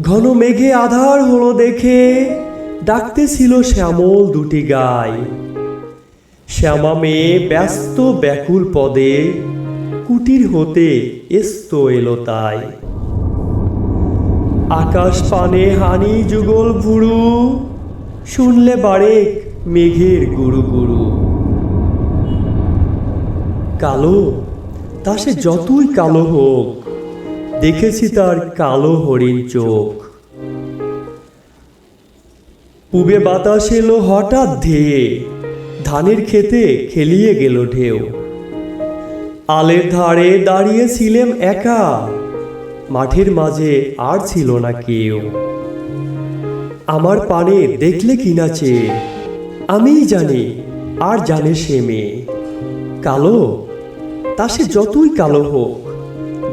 ঘন মেঘে আধার হলো দেখে ডাকতেছিল শ্যামল দুটি গাই। শ্যামা মেয়ে ব্যস্ত ব্যাকুল পদে কুটির হতে এস্ত এলো তাই। আকাশ পানে হানি যুগল ভুরু, শুনলে বারেক মেঘের গুরু গুরু। কালো, তা সে যতই কালো হোক দেখেছি তার কালো হরিণ চোখ। পূবে বাতাস এলো হঠাৎ ধেয়ে, ধানের খেতে খেলিয়ে গেল ঢেউ। আলের ধারে দাঁড়িয়েছিলেম একা, মাঠের মাঝে আর ছিল না কেউ। আমার পানে দেখলে কিনা চেয়ে আমিই জানি, আর জানে সে মেয়ে। কালো? তা সে যতই কালো হোক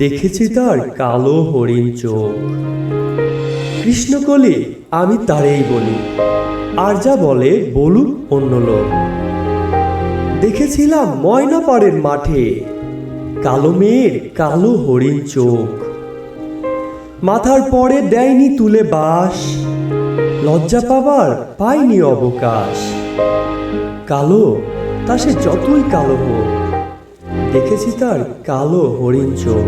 দেখেছি তার কালো হরিণ চোখ। কৃষ্ণকলি, আমি তারেই বলি। আর যা বলে, বলুক অন্য লোক। দেখেছিলাম ময়নাপাড়ের মাঠে কালো মেয়ের কালো হরিণ চোখ। মাথার পরে দেয়নি তুলে বাস, লজ্জা পাবার পায়নি অবকাশ। কালো, তা সে যতই কালো হোক। দেখেছি তার কালো হরিণ চোখ।